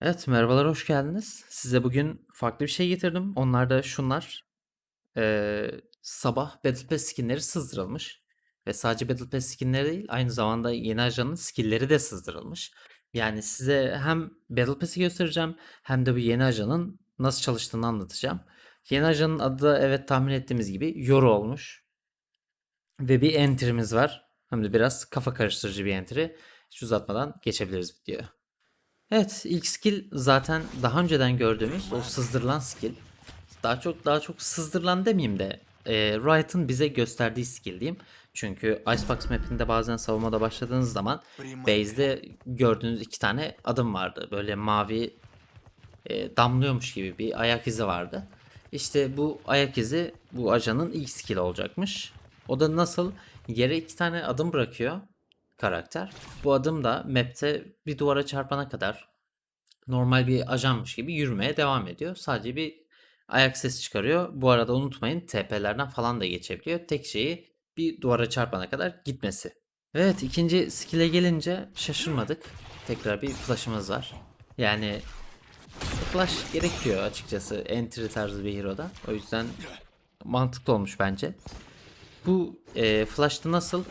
Evet, merhabalar, hoş geldiniz. Size bugün farklı bir şey getirdim. Onlar da şunlar. Eee, sabah Battle Pass skinleri sızdırılmış. Ve sadece Battle Pass skinleri değil, aynı zamanda yeni ajanın skill'leri de sızdırılmış. Yani size hem Battle Pass'i göstereceğim hem de bu yeni ajanın nasıl çalıştığını anlatacağım. Yeni ajanın adı da evet tahmin ettiğimiz gibi Yoru olmuş. Ve bir entry'miz var. Hem de biraz kafa karıştırıcı bir entry. Hiç uzatmadan geçebiliriz videoya. Evet, ilk skill zaten daha önceden gördüğümüz o sızdırılan skill. Daha çok daha çok sızdırılan demeyeyim de e, Riot'ın bize gösterdiği skill diyeyim. Çünkü Icebox map'inde bazen savunmada başladığınız zaman base'de gördüğünüz iki tane adım vardı. Böyle mavi e, damlıyormuş gibi bir ayak izi vardı. İşte bu ayak izi bu ajanın ilk skill olacakmış. O da nasıl? Yere iki tane adım bırakıyor karakter. Bu adım da map'te bir duvara çarpana kadar normal bir ajanmış gibi yürümeye devam ediyor. Sadece bir ayak sesi çıkarıyor. Bu arada unutmayın TP'lerden falan da geçebiliyor. Tek şeyi bir duvara çarpana kadar gitmesi. Evet ikinci skill'e gelince şaşırmadık. Tekrar bir flash'ımız var. Yani flash gerekiyor açıkçası entry tarzı bir hero'da. O yüzden mantıklı olmuş bence. Bu e, flash'ta nasıl?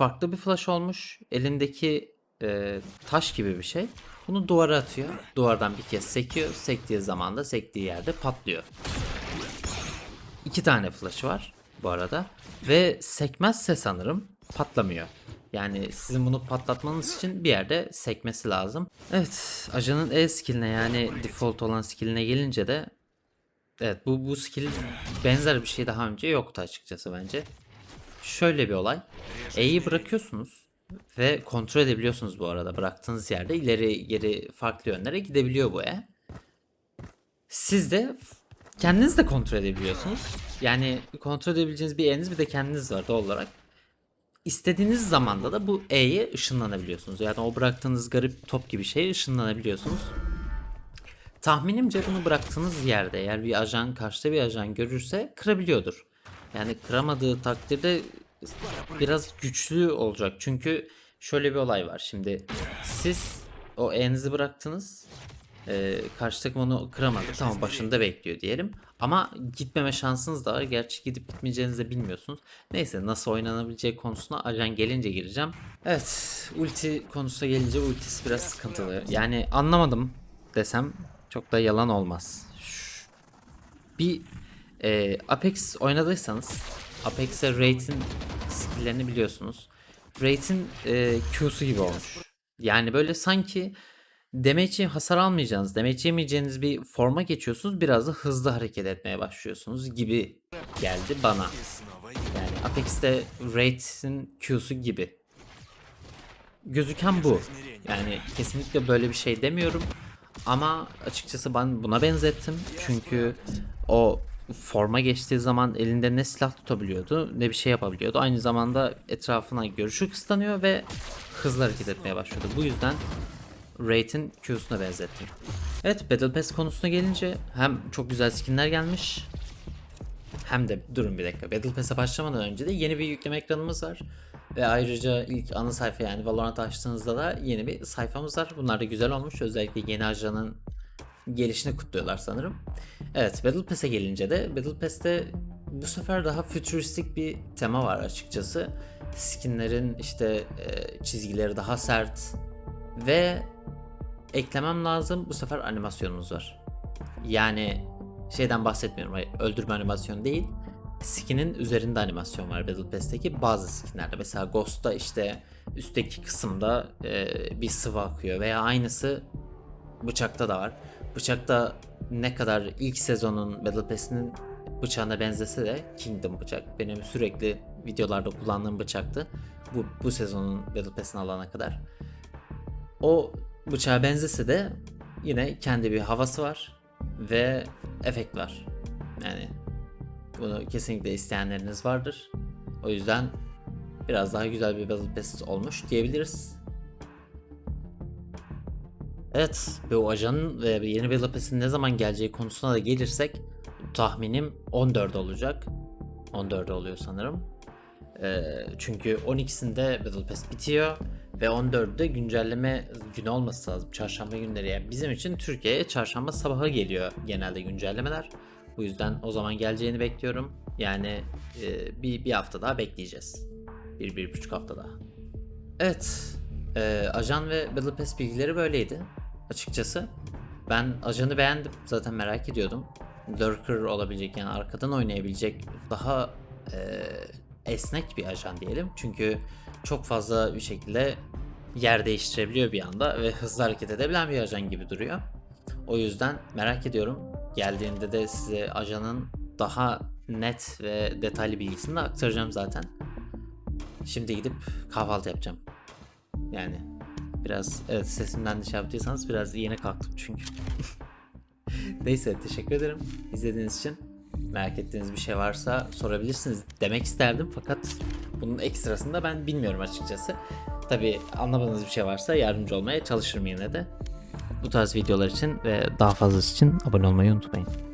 Farklı bir flash olmuş. Elindeki e, taş gibi bir şey. Bunu duvara atıyor. Duvardan bir kez sekiyor. Sektiği zaman da sektiği yerde patlıyor. İki tane flash'ı var bu arada. Ve sekmezse sanırım patlamıyor. Yani sizin bunu patlatmanız için bir yerde sekmesi lazım. Evet, ajanın E skill'ine yani default olan skill'ine gelince de Evet bu, bu skill benzer bir şey daha önce yoktu açıkçası bence. Şöyle bir olay. E'yi bırakıyorsunuz ve kontrol edebiliyorsunuz bu arada bıraktığınız yerde ileri geri farklı yönlere gidebiliyor bu E. Siz de kendiniz de kontrol edebiliyorsunuz. Yani kontrol edebileceğiniz bir E'niz bir de kendiniz var doğal olarak. İstediğiniz zamanda da bu E'ye ışınlanabiliyorsunuz. Yani o bıraktığınız garip top gibi şeye ışınlanabiliyorsunuz. Tahminimce bunu bıraktığınız yerde eğer bir ajan karşıda bir ajan görürse kırabiliyordur. Yani kıramadığı takdirde biraz güçlü olacak. Çünkü şöyle bir olay var. Şimdi siz o E'nizi bıraktınız. Ee, karşı takım onu kıramadı. Tamam başında bekliyor diyelim. Ama gitmeme şansınız da var. Gerçi gidip gitmeyeceğinizi de bilmiyorsunuz. Neyse nasıl oynanabileceği konusuna ajan gelince gireceğim. Evet ulti konusuna gelince ultisi biraz sıkıntılı. Yani anlamadım desem çok da yalan olmaz. Şş. Bir e, Apex oynadıysanız Apex'e Raid'in skill'lerini biliyorsunuz. Raid'in e, Q'su gibi olmuş. Yani böyle sanki damage hasar almayacağınız, damage yemeyeceğiniz bir forma geçiyorsunuz. Biraz da hızlı hareket etmeye başlıyorsunuz gibi geldi bana. Yani Apex'te Raid'in Q'su gibi. Gözüken bu. Yani kesinlikle böyle bir şey demiyorum. Ama açıkçası ben buna benzettim. Çünkü o forma geçtiği zaman elinde ne silah tutabiliyordu ne bir şey yapabiliyordu. Aynı zamanda etrafına görüşü kısıtlanıyor ve hızlı hareket etmeye başlıyordu. Bu yüzden Raid'in Q'suna benzettim. Evet Battle Pass konusuna gelince hem çok güzel skinler gelmiş hem de durun bir dakika Battle Pass'e başlamadan önce de yeni bir yükleme ekranımız var. Ve ayrıca ilk ana sayfa yani Valorant açtığınızda da yeni bir sayfamız var. Bunlar da güzel olmuş. Özellikle yeni ajanın gelişini kutluyorlar sanırım. Evet Battle Pass'e gelince de Battle Pass'te bu sefer daha fütüristik bir tema var açıkçası. Skinlerin işte e, çizgileri daha sert ve eklemem lazım bu sefer animasyonumuz var. Yani şeyden bahsetmiyorum öldürme animasyonu değil. Skin'in üzerinde animasyon var Battle Pass'teki bazı skinlerde. Mesela Ghost'ta işte üstteki kısımda e, bir sıvı akıyor veya aynısı bıçakta da var. Bıçakta ne kadar ilk sezonun Battle Pass'inin bıçağına benzese de Kingdom bıçak benim sürekli videolarda kullandığım bıçaktı. Bu, bu sezonun Battle Pass'ini alana kadar. O bıçağa benzese de yine kendi bir havası var ve efekt var. Yani bunu kesinlikle isteyenleriniz vardır. O yüzden biraz daha güzel bir Battle Pass olmuş diyebiliriz. Evet, bu ajanın ve yeni Battle Pass'in ne zaman geleceği konusuna da gelirsek tahminim 14 olacak. 14 oluyor sanırım. Ee, çünkü 12'sinde Battle Pass bitiyor ve 14'de güncelleme günü olması lazım. Çarşamba günleri yani bizim için Türkiye'ye çarşamba sabahı geliyor genelde güncellemeler. Bu yüzden o zaman geleceğini bekliyorum. Yani e, bir, bir hafta daha bekleyeceğiz. Bir, bir buçuk hafta daha. Evet. e, ajan ve Battle Pass bilgileri böyleydi. Açıkçası. Ben ajanı beğendim. Zaten merak ediyordum. Lurker olabilecek yani arkadan oynayabilecek daha e, esnek bir ajan diyelim. Çünkü çok fazla bir şekilde yer değiştirebiliyor bir anda ve hızlı hareket edebilen bir ajan gibi duruyor. O yüzden merak ediyorum. Geldiğinde de size ajanın daha net ve detaylı bilgisini de aktaracağım zaten. Şimdi gidip kahvaltı yapacağım. Yani biraz evet sesimden de şey yaptıysanız biraz yeni kalktım çünkü. Neyse teşekkür ederim izlediğiniz için. Merak ettiğiniz bir şey varsa sorabilirsiniz demek isterdim fakat bunun ekstrasını da ben bilmiyorum açıkçası. Tabi anlamadığınız bir şey varsa yardımcı olmaya çalışırım yine de. Bu tarz videolar için ve daha fazlası için abone olmayı unutmayın.